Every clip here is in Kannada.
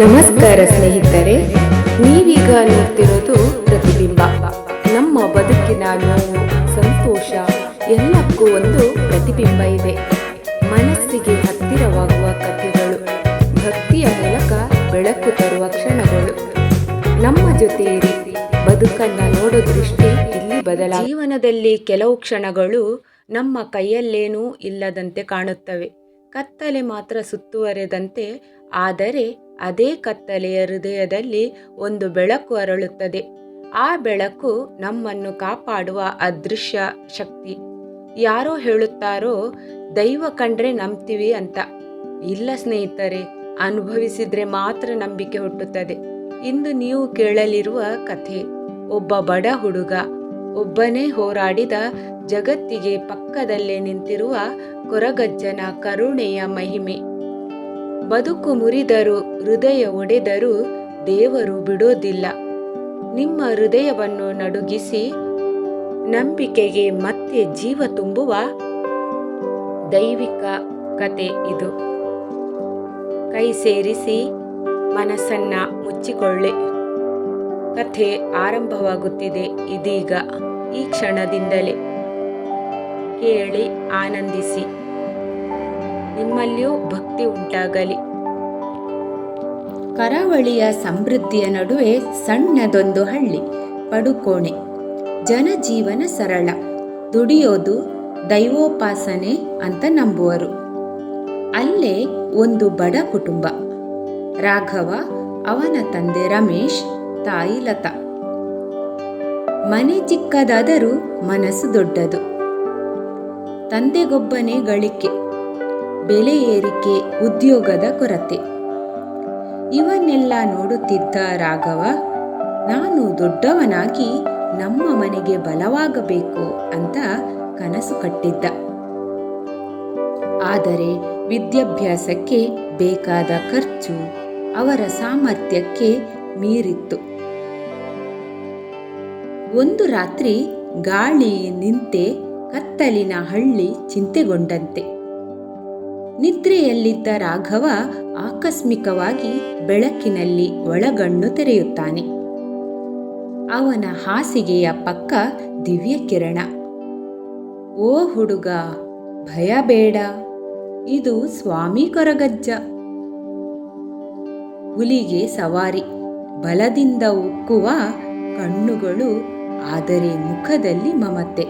ನಮಸ್ಕಾರ ಸ್ನೇಹಿತರೆ, ನೀವೀಗ ನೋಡ್ತಿರೋದು ಪ್ರತಿಬಿಂಬ. ನಮ್ಮ ಬದುಕಿನ ನೋವು ಸಂತೋಷ, ಎಲ್ಲಕ್ಕೂ ಒಂದು ಪ್ರತಿಬಿಂಬ ಇದೆ. ಮನಸ್ಸಿಗೆ ಹತ್ತಿರವಾಗುವ ಕಥೆಗಳು, ಭಕ್ತಿಯ ಮೂಲಕ ಬೆಳಕು ತರುವ ಕ್ಷಣಗಳು. ನಮ್ಮ ಜೊತೆ ಇರಿ ಬದುಕನ್ನ ನೋಡೋ ದೃಷ್ಟಿ ಇಲ್ಲಿ ಬದಲ. ಜೀವನದಲ್ಲಿ ಕೆಲವು ಕ್ಷಣಗಳು ನಮ್ಮ ಕೈಯಲ್ಲೇನೂ ಇಲ್ಲದಂತೆ ಕಾಣುತ್ತವೆ. ಕತ್ತಲೆ ಮಾತ್ರ ಸುತ್ತುವರೆದಂತೆ, ಆದರೆ ಅದೇ ಕತ್ತಲೆಯ ಹೃದಯದಲ್ಲಿ ಒಂದು ಬೆಳಕು ಅರಳುತ್ತದೆ. ಆ ಬೆಳಕು ನಮ್ಮನ್ನು ಕಾಪಾಡುವ ಅದೃಶ್ಯ ಶಕ್ತಿ. ಯಾರೋ ಹೇಳುತ್ತಾರೋ, ದೈವ ಕಂಡ್ರೆ ನಂಬ್ತೀವಿ ಅಂತ. ಇಲ್ಲ ಸ್ನೇಹಿತರೆ, ಅನುಭವಿಸಿದ್ರೆ ಮಾತ್ರ ನಂಬಿಕೆ ಹುಟ್ಟುತ್ತದೆ. ಇಂದು ನೀವು ಕೇಳಲಿರುವ ಕಥೆ, ಒಬ್ಬ ಬಡ ಹುಡುಗ, ಒಬ್ಬನೇ ಹೋರಾಡಿದ ಜಗತ್ತಿಗೆ ಪಕ್ಕದಲ್ಲೇ ನಿಂತಿರುವ ಕೊರಗಜ್ಜನ ಕರುಣೆಯ ಮಹಿಮೆ. ಬದುಕು ಮುರಿದರೂ ಹೃದಯ ಒಡೆದರೂ ದೇವರು ಬಿಡೋದಿಲ್ಲ. ನಿಮ್ಮ ಹೃದಯವನ್ನು ನಡುಗಿಸಿ ನಂಬಿಕೆಗೆ ಮತ್ತೆ ಜೀವ ತುಂಬುವ ದೈವಿಕ ಕತೆ ಇದು. ಕೈ ಸೇರಿಸಿ ಮನಸ್ಸನ್ನ ಮುಚ್ಚಿಕೊಳ್ಳಿ. ಕಥೆ ಆರಂಭವಾಗುತ್ತಿದೆ ಇದೀಗ. ಈ ಕ್ಷಣದಿಂದಲೇ. ಕೇಳಿ ಆನಂದಿಸಿ. ನಿಮ್ಮಲ್ಲಿಯೂ ಭಕ್ತಿ ಉಂಟಾಗಲಿ. ಕರಾವಳಿಯ ಸಮೃದ್ಧಿಯ ನಡುವೆ ಸಣ್ಣದೊಂದು ಹಳ್ಳಿ, ಪಡುಕೋಣೆ. ಜನಜೀವನ ಸರಳ. ದುಡಿಯೋದು ದೈವೋಪಾಸನೆ ಅಂತ ನಂಬುವರು. ಅಲ್ಲೇ ಒಂದು ಬಡ ಕುಟುಂಬ. ರಾಘವ, ಅವನ ತಂದೆ ರಮೇಶ್, ತಾಯಿ ಲತಾ. ಮನೆ ಚಿಕ್ಕದಾದರೂ ಮನಸ್ಸು ದೊಡ್ಡದು. ತಂದೆಗೊಬ್ಬನೇ ಗಳಿಕೆ. ಬೆಲೆ ಏರಿಕೆ ಉದ್ಯೋಗದ ಕೊರತೆ. ಇವನ್ನೆಲ್ಲ ನೋಡುತ್ತಿದ್ದ ರಾಘವ, ನಾನು ದೊಡ್ಡವನಾಗಿ ನಮ್ಮ ಮನೆಗೆ ಬಲವಾಗಬೇಕು ಅಂತ ಕನಸು ಕಟ್ಟಿದ್ದ. ಆದರೆ ವಿದ್ಯಾಭ್ಯಾಸಕ್ಕೆ ಬೇಕಾದ ಖರ್ಚು ಅವರ ಸಾಮರ್ಥ್ಯಕ್ಕೆ ಮೀರಿತ್ತು. ಒಂದು ರಾತ್ರಿ ಗಾಳಿ ನಿಂತೆ ಕತ್ತಲಿನ ಹಳ್ಳಿ ಚಿಂತೆಗೊಂಡಂತೆ. ನಿದ್ರೆಯಲ್ಲಿದ್ದ ರಾಘವ ಆಕಸ್ಮಿಕವಾಗಿ ಬೆಳಕಿನಲ್ಲಿ ಒಳಗಣ್ಣು ತೆರೆಯುತ್ತಾನೆ. ಅವನ ಹಾಸಿಗೆಯ ಪಕ್ಕ ದಿವ್ಯ ಕಿರಣ. ಓ ಹುಡುಗ, ಭಯ ಬೇಡ, ಇದು ಸ್ವಾಮಿ ಕೊರಗಜ್ಜ. ಹುಲಿಗೆ ಸವಾರಿ, ಬಲದಿಂದ ಉಕ್ಕುವ ಕಣ್ಣುಗಳು ಆದರೆ ಮುಖದಲ್ಲಿ ಮಮತೆ.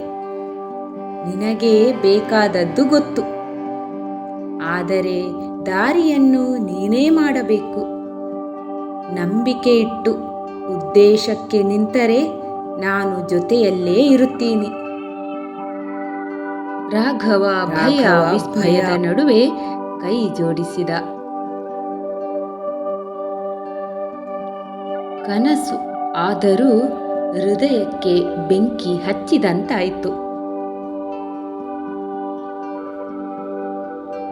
ನಿನಗೆ ಬೇಕಾದದ್ದು ಗೊತ್ತು. ಆದರೆ ದಾರಿಯನ್ನು ನೀನೇ ಮಾಡಬೇಕು. ನಂಬಿಕೆ ಇಟ್ಟು ಉದ್ದೇಶಕ್ಕೆ ನಿಂತರೆ ನಾನು ಜೊತೆಯಲ್ಲೇ ಇರುತ್ತೀನಿ. ರಾಘವ ಭಯ ವಿಸ್ಮಯದ ನಡುವೆ ಕೈ ಜೋಡಿಸಿದ. ಕನಸು ಆದರೂ ಹೃದಯಕ್ಕೆ ಬೆಂಕಿ ಹಚ್ಚಿದಂತಾಯಿತು.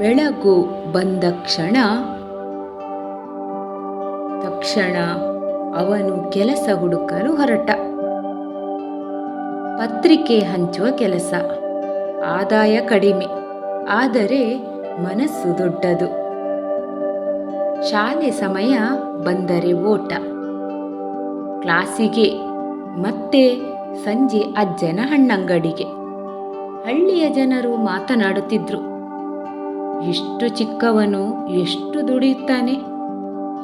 ಬೆಳಗು ಬಂದ ಕ್ಷಣ, ತಕ್ಷಣ ಅವನು ಕೆಲಸ ಹುಡುಕಲು ಹೊರಟ. ಪತ್ರಿಕೆ ಹಂಚುವ ಕೆಲಸ, ಆದಾಯ ಕಡಿಮೆ, ಆದರೆ ಮನಸ್ಸು ದೊಡ್ಡದು. ಶಾಲೆ ಸಮಯ ಬಂದರೆ ಓಟ. ಕ್ಲಾಸಿಗೆ, ಮತ್ತೆ ಸಂಜೆ ಅಜ್ಜನ ಹಣ್ಣಂಗಡಿಗೆ. ಹಳ್ಳಿಯ ಜನರು ಮಾತನಾಡುತ್ತಿದ್ರು. ಎಷ್ಟು ಚಿಕ್ಕವನು, ಎಷ್ಟು ದುಡಿಯುತ್ತಾನೆ?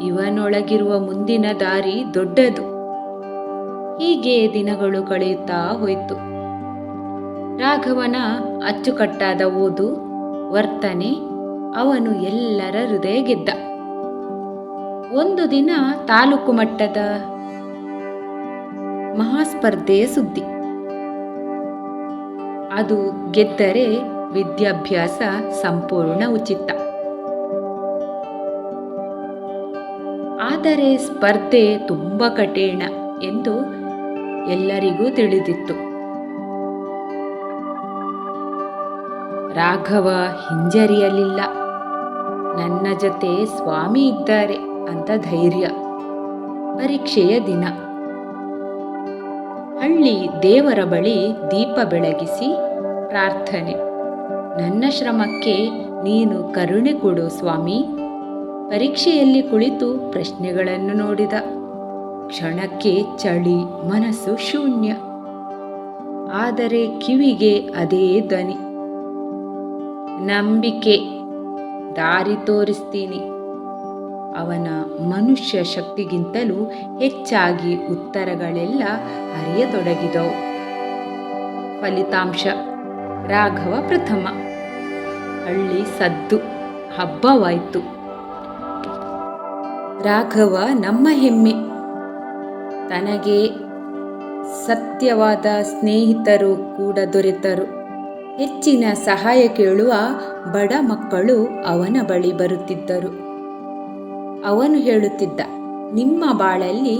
ಇವನೊಳಗಿರುವ ಮುಂದಿನ ದಾರಿ ದೊಡ್ಡದು. ಹೀಗೆ ದಿನಗಳು ಕಳೆಯುತ್ತಾ ಹೋಯಿತು. ರಾಘವನ ಅಚ್ಚುಕಟ್ಟಾದ ಓದು, ವರ್ತನೆ, ಅವನು ಎಲ್ಲರ ಹೃದಯ ಗೆದ್ದ. ಒಂದು ದಿನ ತಾಲೂಕು ಮಟ್ಟದ ಮಹಾಸ್ಪರ್ಧೆಯ ಸುದ್ದಿ. ಅದು ಗೆದ್ದರೆ ವಿದ್ಯಾಭ್ಯಾಸ ಸಂಪೂರ್ಣ ಉಚಿತ. ಆದರೆ ಸ್ಪರ್ಧೆ ತುಂಬ ಕಠಿಣ ಎಂದು ಎಲ್ಲರಿಗೂ ತಿಳಿದಿತ್ತು. ರಾಘವ ಹಿಂಜರಿಯಲಿಲ್ಲ. ನನ್ನ ಜೊತೆ ಸ್ವಾಮಿ ಇದ್ದಾರೆ ಅಂತ ಧೈರ್ಯ. ಪರೀಕ್ಷೆಯ ದಿನ. ಹಳ್ಳಿ ದೇವರ ಬಳಿ ದೀಪ ಬೆಳಗಿಸಿ ಪ್ರಾರ್ಥನೆ. ನನ್ನ ಶ್ರಮಕ್ಕೆ ನೀನು ಕರುಣೆ ಕೊಡು ಸ್ವಾಮಿ. ಪರೀಕ್ಷೆಯಲ್ಲಿ ಕುಳಿತು ಪ್ರಶ್ನೆಗಳನ್ನು ನೋಡಿದ. ಕ್ಷಣಕ್ಕೆ ಚಳಿ, ಮನಸ್ಸು ಶೂನ್ಯ. ಆದರೆ ಕಿವಿಗೆ ಅದೇ ಧ್ವನಿ. ನಂಬಿಕೆ, ದಾರಿ ತೋರಿಸ್ತೀನಿ. ಅವನ ಮನುಷ್ಯ ಶಕ್ತಿಗಿಂತಲೂ ಹೆಚ್ಚಾಗಿ ಉತ್ತರಗಳೆಲ್ಲ ಅರಿಯತೊಡಗಿದವು. ಫಲಿತಾಂಶ, ರಾಘವ ಪ್ರಥಮ. ಹಳ್ಳಿ ಸದ್ದು. ಹಬ್ಬವಾಯಿತು. ರಾಘವ ನಮ್ಮ ಹೆಮ್ಮೆ. ತನಗೆ ಸತ್ಯವಾದ ಸ್ನೇಹಿತರು ಕೂಡ ದೊರೆತರು. ಹೆಚ್ಚಿನ ಸಹಾಯ ಕೇಳುವ ಬಡ ಮಕ್ಕಳು ಅವನ ಬಳಿ ಬರುತ್ತಿದ್ದರು. ಅವನು ಹೇಳುತ್ತಿದ್ದ, ನಿಮ್ಮ ಬಾಳಲ್ಲಿ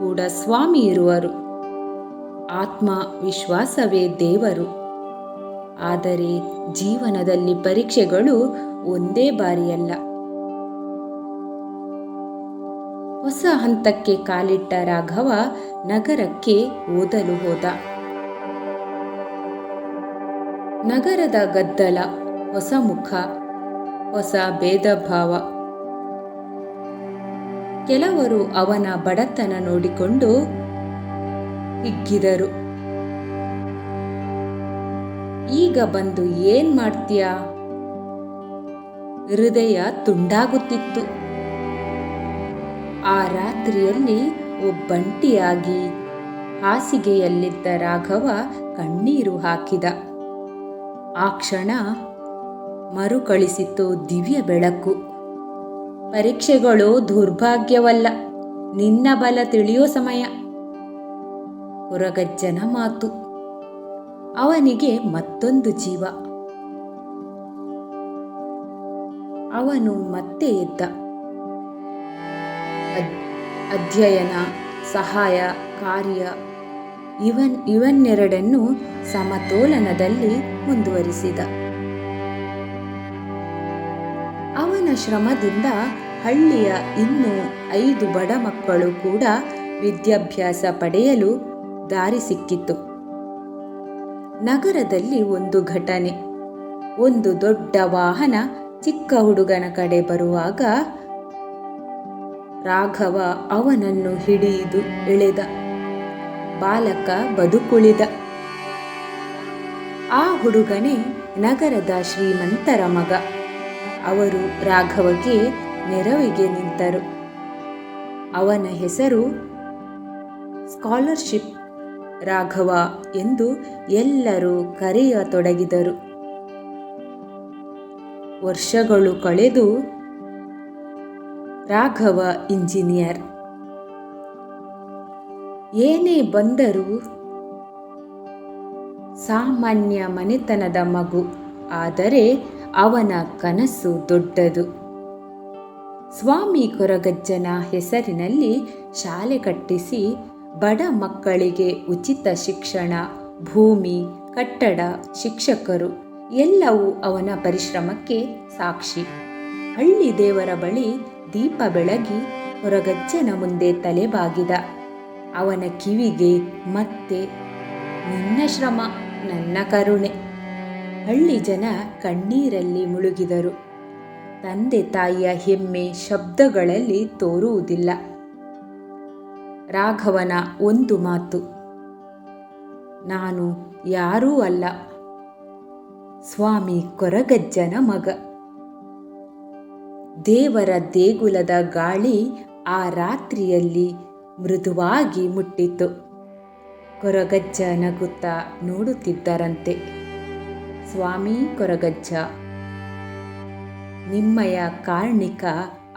ಕೂಡ ಸ್ವಾಮಿ ಇರುವರು. ಆತ್ಮ ವಿಶ್ವಾಸವೇ ದೇವರು. ಆದರೆ ಜೀವನದಲ್ಲಿ ಪರೀಕ್ಷೆಗಳು ಒಂದೇ ಬಾರಿಯಲ್ಲ. ಹೊಸ ಹಂತಕ್ಕೆ ಕಾಲಿಟ್ಟ ರಾಘವ ನಗರಕ್ಕೆ ಓದಲು ಹೋದ. ನಗರದ ಗದ್ದಲ, ಹೊಸ ಮುಖ, ಹೊಸ ಭೇದ ಭಾವ ಕೆಲವರು ಅವನ ಬಡತನ ನೋಡಿಕೊಂಡು ಹಿಗ್ಗಿದರು. ಈಗ ಬಂದು ಏನ್ ಮಾಡ್ತೀಯ? ಹೃದಯ ತುಂಡಾಗುತ್ತಿತ್ತು. ಆ ರಾತ್ರಿಯಲ್ಲಿ ಒಬ್ಬಂಟಿಯಾಗಿ ಹಾಸಿಗೆಯಲ್ಲಿದ್ದ ರಾಘವ ಕಣ್ಣೀರು ಹಾಕಿದ. ಆ ಕ್ಷಣ ಮರುಕಳಿಸಿತು ದಿವ್ಯ ಬೆಳಕು. ಪರೀಕ್ಷೆಗಳು ದುರ್ಭಾಗ್ಯವಲ್ಲ, ನಿನ್ನ ಬಲ ತಿಳಿಯೋ ಸಮಯ. ಹೊರಗಜ್ಜನ ಮಾತು. ಅವನಿಗೆ ಮತ್ತೊಂದು ಜೀವ. ಅವನು ಮತ್ತೆ ಎದ್ದ. ಅಧ್ಯಯನ, ಸಹಾಯ, ಕಾರ್ಯ ಇವನ್, ಇವನ್ನೆರಡನ್ನು ಸಮತೋಲನದಲ್ಲಿ ಮುಂದುವರಿಸಿದ. ಅವನ ಶ್ರಮದಿಂದ ಹಳ್ಳಿಯ ಇನ್ನೂ ಐದು ಬಡ ಮಕ್ಕಳು ಕೂಡ ವಿದ್ಯಾಭ್ಯಾಸ ಪಡೆಯಲು ದಾರಿ ಸಿಕ್ಕಿತು ನಗರದಲ್ಲಿ ಒಂದು ಘಟನೆ. ಒಂದು ದೊಡ್ಡ ವಾಹನ ಚಿಕ್ಕ ಹುಡುಗನ ಕಡೆ ಬರುವಾಗ ರಾಘವ ಅವನನ್ನು ಹಿಡಿದು ಎಳೆದ. ಬಾಲಕ ಬದುಕುಳಿದ. ಆ ಹುಡುಗನೇ ನಗರದ ಶ್ರೀಮಂತರ ಮಗ. ಅವರು ರಾಘವಗೆ ನೆರವಿಗೆ ನಿಂತರು. ಅವನ ಹೆಸರು ಸ್ಕಾಲರ್ಶಿಪ್ ರಾಘವ ಎಂದು ಎಲ್ಲರೂ ಕರೆಯತೊಡಗಿದರು. ವರ್ಷಗಳು ಕಳೆದು ರಾಘವ ಇಂಜಿನಿಯರ್. ಏನೇ ಬಂದರೂ ಸಾಮಾನ್ಯ ಮನೆತನದ ಮಗು, ಆದರೆ ಅವನ ಕನಸು ದೊಡ್ಡದು. ಸ್ವಾಮಿ ಕೊರಗಜ್ಜನ ಹೆಸರಿನಲ್ಲಿ ಶಾಲೆ ಕಟ್ಟಿಸಿ ಬಡ ಮಕ್ಕಳಿಗೆ ಉಚಿತ ಶಿಕ್ಷಣ, ಭೂಮಿ, ಕಟ್ಟಡ, ಶಿಕ್ಷಕರು ಎಲ್ಲವೂ ಅವನ ಪರಿಶ್ರಮಕ್ಕೆ ಸಾಕ್ಷಿ. ಹಳ್ಳಿ ದೇವರ ಬಳಿ ದೀಪ ಬೆಳಗಿ ಹೊರಗಜ್ಜನ ಮುಂದೆ ತಲೆಬಾಗಿದ. ಅವನ ಕಿವಿಗೆ ಮತ್ತೆ, ನಿನ್ನ ಶ್ರಮ, ನನ್ನ ಕರುಣೆ. ಹಳ್ಳಿ ಜನ ಕಣ್ಣೀರಲ್ಲಿ ಮುಳುಗಿದರು. ತಂದೆ ತಾಯಿಯ ಹೆಮ್ಮೆ ಶಬ್ದಗಳಲ್ಲಿ ತೋರುವುದಿಲ್ಲ. ರಾಘವನ ಒಂದು ಮಾತು. ನಾನು ಯಾರೂ ಅಲ್ಲ. ಸ್ವಾಮಿ ಕೊರಗಜ್ಜನ ಮಗ. ದೇವರ ದೇಗುಲದ ಗಾಳಿ ಆ ರಾತ್ರಿಯಲ್ಲಿ ಮೃದುವಾಗಿ ಮುಟ್ಟಿತು ಕೊರಗಜ್ಜ ನಗುತ್ತಾ ನೋಡುತ್ತಿದ್ದರಂತೆ. ಸ್ವಾಮಿ ಕೊರಗಜ್ಜ, ನಿಮ್ಮಯ ಕಾರ್ಣಿಕ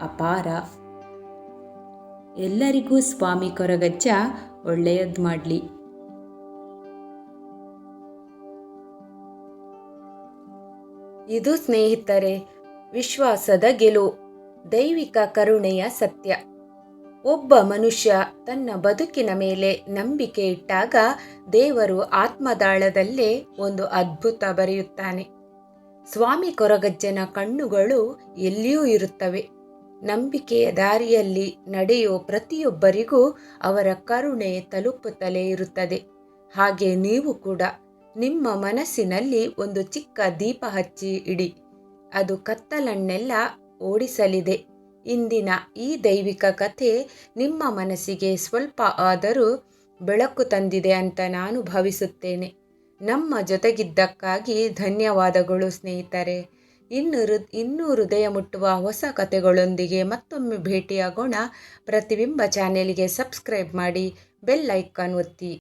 ಅಪಾರ ಎಲ್ಲರಿಗೂ ಸ್ವಾಮಿ ಕೊರಗಜ್ಜ, ಒಳ್ಳೆಯದು ಮಾಡಲಿ. ಇದು ಸ್ನೇಹಿತರೆ, ವಿಶ್ವಾಸದ ಗೆಲುವು, ದೈವಿಕ ಕರುಣೆಯ ಸತ್ಯ. ಒಬ್ಬ ಮನುಷ್ಯ ತನ್ನ ಬದುಕಿನ ಮೇಲೆ ನಂಬಿಕೆ ಇಟ್ಟಾಗ ದೇವರು ಆತ್ಮದಾಳದಲ್ಲೇ ಒಂದು ಅದ್ಭುತ ಬರೆಯುತ್ತಾನೆ. ಸ್ವಾಮಿ ಕೊರಗಜ್ಜನ ಕಣ್ಣುಗಳು ಎಲ್ಲಿಯೂ ಇರುತ್ತವೆ. ನಂಬಿಕೆಯ ದಾರಿಯಲ್ಲಿ ನಡೆಯೋ ಪ್ರತಿಯೊಬ್ಬರಿಗೂ ಅವರ ಕರುಣೆ ತಲುಪುತ್ತಲೇ ಇರುತ್ತದೆ. ಹಾಗೆ ನೀವು ಕೂಡ ನಿಮ್ಮ ಮನಸ್ಸಿನಲ್ಲಿ ಒಂದು ಚಿಕ್ಕ ದೀಪ ಹಚ್ಚಿ ಇಡಿ. ಅದು ಕತ್ತಲನ್ನೆಲ್ಲ ಓಡಿಸಲಿದೆ. ಇಂದಿನ ಈ ದೈವಿಕ ಕಥೆ ನಿಮ್ಮ ಮನಸ್ಸಿಗೆ ಸ್ವಲ್ಪ ಆದರೂ ಬೆಳಕು ತಂದಿದೆ ಅಂತ ನಾನು ಭಾವಿಸುತ್ತೇನೆ. ನಮ್ಮ ಜೊತೆಗಿದ್ದಕ್ಕಾಗಿ ಧನ್ಯವಾದಗಳು ಸ್ನೇಹಿತರೆ. ಇನ್ನು ಇನ್ನೂ ಹೃದಯ ಮುಟ್ಟುವ ಹೊಸ ಕಥೆಗಳೊಂದಿಗೆ ಮತ್ತೊಮ್ಮೆ ಭೇಟಿಯಾಗೋಣ. ಪ್ರತಿಬಿಂಬ ಚಾನೆಲ್ಗೆ ಸಬ್ಸ್ಕ್ರೈಬ್ ಮಾಡಿ ಬೆಲ್ ಐಕಾನ್ ಒತ್ತಿ.